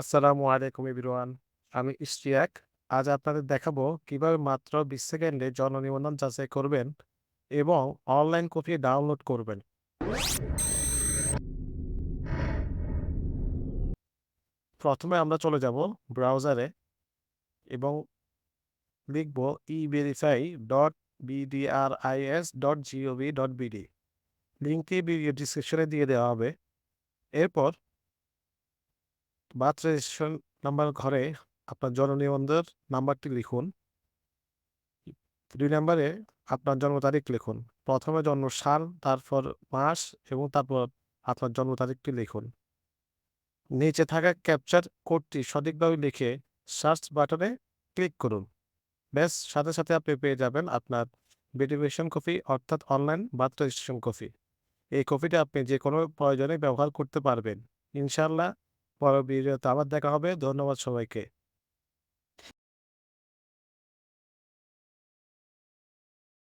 আসসালামু আলাইকুম এভরিওয়ান। আমি ইশতিয়াক। আজ আপনাদের দেখাবো কীভাবে মাত্র ২০ সেকেন্ডে জন্ম নিবন্ধন যাচাই করবেন এবং অনলাইন কপি ডাউনলোড করবেন। প্রথমে আমরা চলে যাব ব্রাউজারে এবং লিখব everify.bdris.gov.bd লিঙ্কটি ভিডিও ডিসক্রিপশনে দিয়ে দেওয়া হবে। এরপর বার্থ রেজিস্ট্রেশন নাম্বার ঘরে আপনার জন্ম নিবন্ধনের নাম্বারটি লিখুন। দুই নম্বরে আপনার জন্ম তারিখ লিখুন। প্রথমে জন্ম সাল, তারপর মাস এবং তারপর আপনার জন্ম তারিখটি লিখুন। নিচে থাকা ক্যাপচার কোডটি সঠিকভাবে লিখে সার্চ বাটনে ক্লিক করুন। ব্যাস সাথে, সাথে আপনি পেয়ে যাবেন আপনার ভেরিফিকেশন কপি অর্থাৎ অনলাইন বার্থ রেজিস্ট্রেশন কপি। এই কপিটা আপনি যে কোনো প্রয়োজনে ব্যবহার করতে পারবেন। ইনশাআল্লাহ ভিডিওতে আবার দেখা হবে। ধন্যবাদ সবাইকে।